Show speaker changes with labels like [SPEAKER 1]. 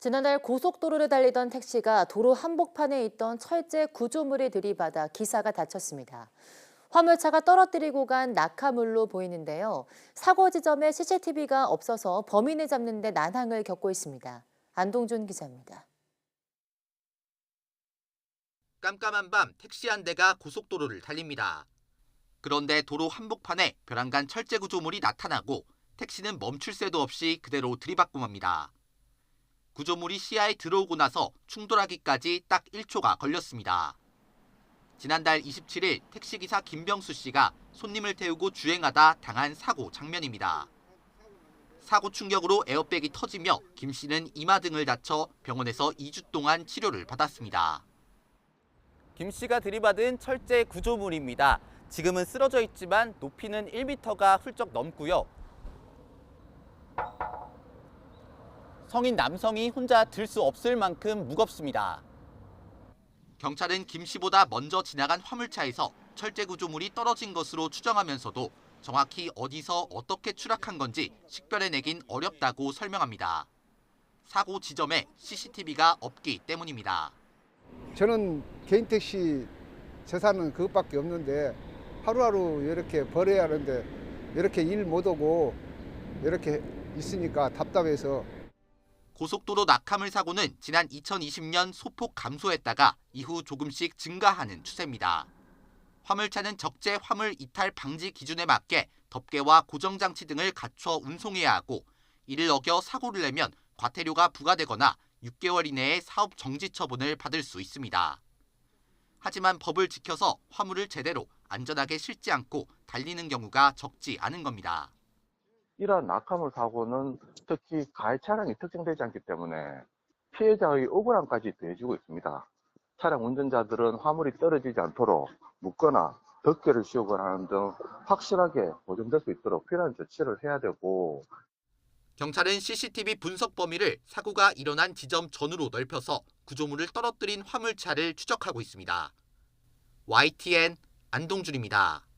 [SPEAKER 1] 지난달 고속도로를 달리던 택시가 도로 한복판에 있던 철제 구조물을 들이받아 기사가 다쳤습니다. 화물차가 떨어뜨리고 간 낙하물로 보이는데요. 사고 지점에 CCTV가 없어서 범인을 잡는 데 난항을 겪고 있습니다. 안동준 기자입니다.
[SPEAKER 2] 깜깜한 밤 택시 한 대가 고속도로를 달립니다. 그런데 도로 한복판에 벼랑간 철제 구조물이 나타나고 택시는 멈출 새도 없이 그대로 들이받고 맙니다. 구조물이 시야에 들어오고 나서 충돌하기까지 딱 1초가 걸렸습니다. 지난달 27일 택시기사 김병수 씨가 손님을 태우고 주행하다 당한 사고 장면입니다. 사고 충격으로 에어백이 터지며 김 씨는 이마 등을 다쳐 병원에서 2주 동안 치료를 받았습니다.
[SPEAKER 3] 김 씨가 들이받은 철제 구조물입니다. 지금은 쓰러져 있지만 높이는 1m가 훌쩍 넘고요. 성인 남성이 혼자 들 수 없을 만큼 무겁습니다.
[SPEAKER 2] 경찰은 김 씨보다 먼저 지나간 화물차에서 철제 구조물이 떨어진 것으로 추정하면서도 정확히 어디서 어떻게 추락한 건지 식별해내긴 어렵다고 설명합니다. 사고 지점에 CCTV가 없기 때문입니다.
[SPEAKER 4] 저는 개인 택시 재산은 그것밖에 없는데 하루하루 이렇게 벌어야 하는데 이렇게 일 못 오고 이렇게 있으니까 답답해서
[SPEAKER 2] 고속도로 낙하물 사고는 지난 2020년 소폭 감소했다가 이후 조금씩 증가하는 추세입니다. 화물차는 적재 화물 이탈 방지 기준에 맞게 덮개와 고정장치 등을 갖춰 운송해야 하고 이를 어겨 사고를 내면 과태료가 부과되거나 6개월 이내에 사업 정지 처분을 받을 수 있습니다. 하지만 법을 지켜서 화물을 제대로 안전하게 실지 않고 달리는 경우가 적지 않은 겁니다.
[SPEAKER 5] 이러한 낙하물 사고는 특히 가해 차량이 특정되지 않기 때문에 피해자의 억울함까지 더해지고 있습니다. 차량 운전자들은 화물이 떨어지지 않도록 묶거나 덮개를 씌우거나 하는 등 확실하게 보존될 수 있도록 필요한 조치를 해야 되고
[SPEAKER 2] 경찰은 CCTV 분석 범위를 사고가 일어난 지점 전으로 넓혀서 구조물을 떨어뜨린 화물차를 추적하고 있습니다. YTN 안동준입니다.